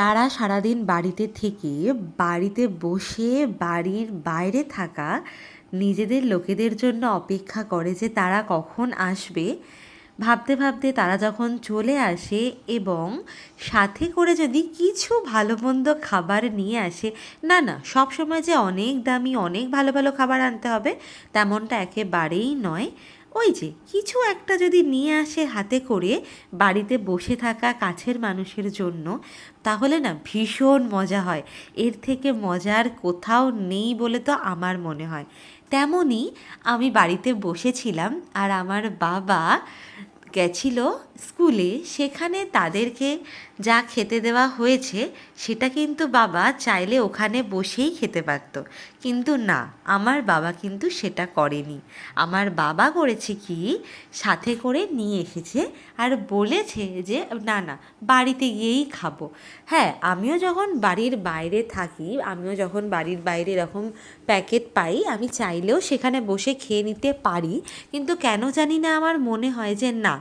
তারা সারাদিন বাড়িতে থেকে বাড়িতে বসে বাড়ির বাইরে থাকা নিজেদের লোকেদের জন্য অপেক্ষা করে যে তারা কখন আসবে। ভাবতে ভাবতে তারা যখন চলে আসে এবং সাথে করে যদি কিছু ভালো মন্দ খাবার নিয়ে আসে, না না, সব সময় যে অনেক দামি, অনেক ভালো ভালো খাবার আনতে হবে তেমনটা একেবারেই নয়। ওই যে, কিছু একটা যদি নিয়ে আসে হাতে করে বাড়িতে বসে থাকা কাছের মানুষের জন্য, তাহলে না ভীষণ মজা হয়। এর থেকে মজার কোথাও নেই বলে তো আমার মনে হয়। তেমনই আমি বাড়িতে বসেছিলাম আর আমার বাবা গেছিল স্কুলে, সেখানে তাদেরকে যা খেতে দেওয়া হয়েছে, সেটা কিন্তু বাবা চাইলে ওখানে বসেই খেতে পারত। কিন্তু না, আমার বাবা কিন্তু সেটা করেনি। আমার বাবা করেছে কি, সাথে করে নিয়ে এসেছে আর বলেছে যে, না না, বাড়িতে গিয়েই খাব। হ্যাঁ আমিও যখন বাড়ির বাইরে থাকি, আমিও যখন বাড়ির বাইরে এরকম প্যাকেট পাই, আমি চাইলেও সেখানে বসে খেয়ে নিতে পারি। কিন্তু কেন জানি না আমার মনে হয় যে, না,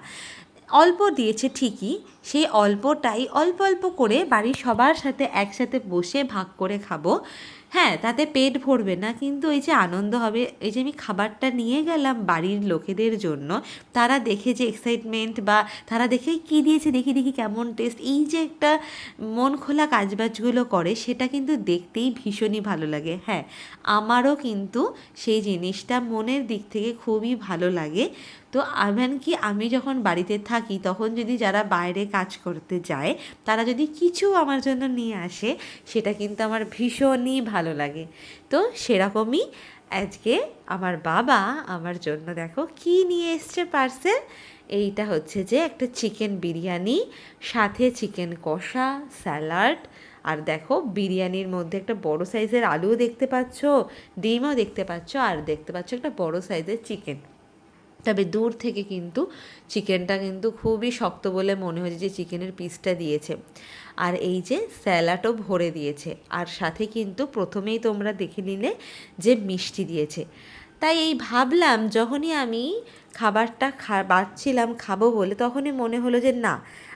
অল্প দিয়েছে ঠিকই সেই অল্পটাই অল্প অল্প করে বাড়ির সবার সাথে একসাথে বসে ভাগ করে খাব। হ্যাঁ তাতে পেট ভরবে না, কিন্তু এই যে আনন্দ হবে, এই যে আমি খাবারটা নিয়ে গেলাম বাড়ির লোকেদের জন্য, তারা দেখে যে এক্সাইটমেন্ট বা তারা দেখে কী দিয়েছে, দেখি দেখি কেমন টেস্ট এই যে একটা মন খোলা কাজবাজগুলো করে, সেটা কিন্তু দেখতেই ভীষণই ভালো লাগে। হ্যাঁ আমারও কিন্তু সেই জিনিসটা মনের দিক থেকে খুবই ভালো লাগে। তো এমনকি আমি যখন বাড়িতে থাকি, তখন যদি যারা বাইরে কাজ করতে যায়, তারা যদি কিছু আমার জন্য নিয়ে আসে, সেটা কিন্তু আমার ভীষণই ভালো লাগে। তো সেরকমই আজকে আমার বাবা আমার জন্য দেখো কি নিয়ে এসছে পার্সেল এইটা হচ্ছে যে একটা চিকেন বিরিয়ানি, সাথে চিকেন কষা স্যালাড আর দেখো বিরিয়ানির মধ্যে একটা বড় সাইজের আলুও দেখতে পাচ্ছ, ডিমও দেখতে পাচ্ছ, আর দেখতে পাচ্ছ একটা বড় সাইজের চিকেন তবে দূর থেকে কিন্তু চিকেনটা কিন্তু খুবই শক্ত বলে মনে হয়েছে যে চিকেনের পিসটা দিয়েছে। আর এই যে স্যালাডও ভরে দিয়েছে। আর সাথে কিন্তু প্রথমেই তোমরা দেখে নিলে যে মিষ্টি দিয়েছে। তাই এই ভাবলাম যখনই আমি খাবারটা খা, বাড়ছিলাম খাব বলে তখনই মনে হলো যে না,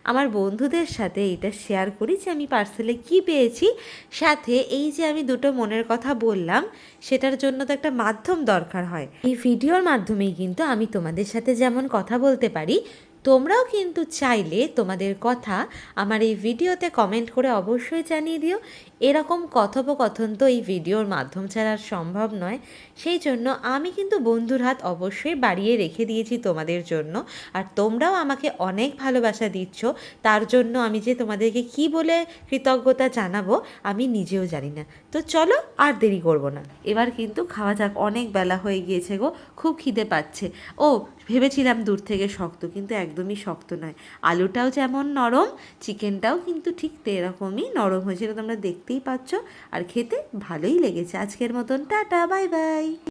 আমার বন্ধুদের সাথে এটা শেয়ার করি যে আমি পার্সেলে কি পেয়েছি। সাথে এই যে আমি দুটো মনের কথা বললাম, সেটার জন্য তো একটা মাধ্যম দরকার হয়। এই ভিডিওর মাধ্যমেই কিন্তু আমি তোমাদের সাথে যেমন কথা বলতে পারি, তোমরাও কিন্তু চাইলে তোমাদের কথা আমার এই ভিডিওতে কমেন্ট করে অবশ্যই জানিয়ে দিও। এরকম কথোপকথন তো এই ভিডিওর মাধ্যম ছাড়া সম্ভব নয়। সেই জন্য আমি কিন্তু বন্ধুর হাত অবশ্যই বাড়িয়ে রেখে দিয়েছি তোমাদের জন্য। আর তোমরাও আমাকে অনেক ভালোবাসা দিচ্ছ। তার জন্য আমি যে তোমাদেরকে কি বলে কৃতজ্ঞতা জানাব, আমি নিজেও জানি না। তো চলো আর দেরি করব না। এবার কিন্তু খাওয়া যাক, অনেক বেলা হয়ে গিয়েছে গো, খুব খিদে পাচ্ছে। ও, ভেবেছিলাম দূর থেকে শক্ত, কিন্তু একদমই শক্ত নয়। আলুটাও যেমন নরম, চিকেনটাও কিন্তু ঠিক এরকমই নরম হয়েছিল, তোমরা দেখতেই পাচ্ছ। আর খেতে ভালোই লেগেছে। আজকের মতন টাটা বাই বাই।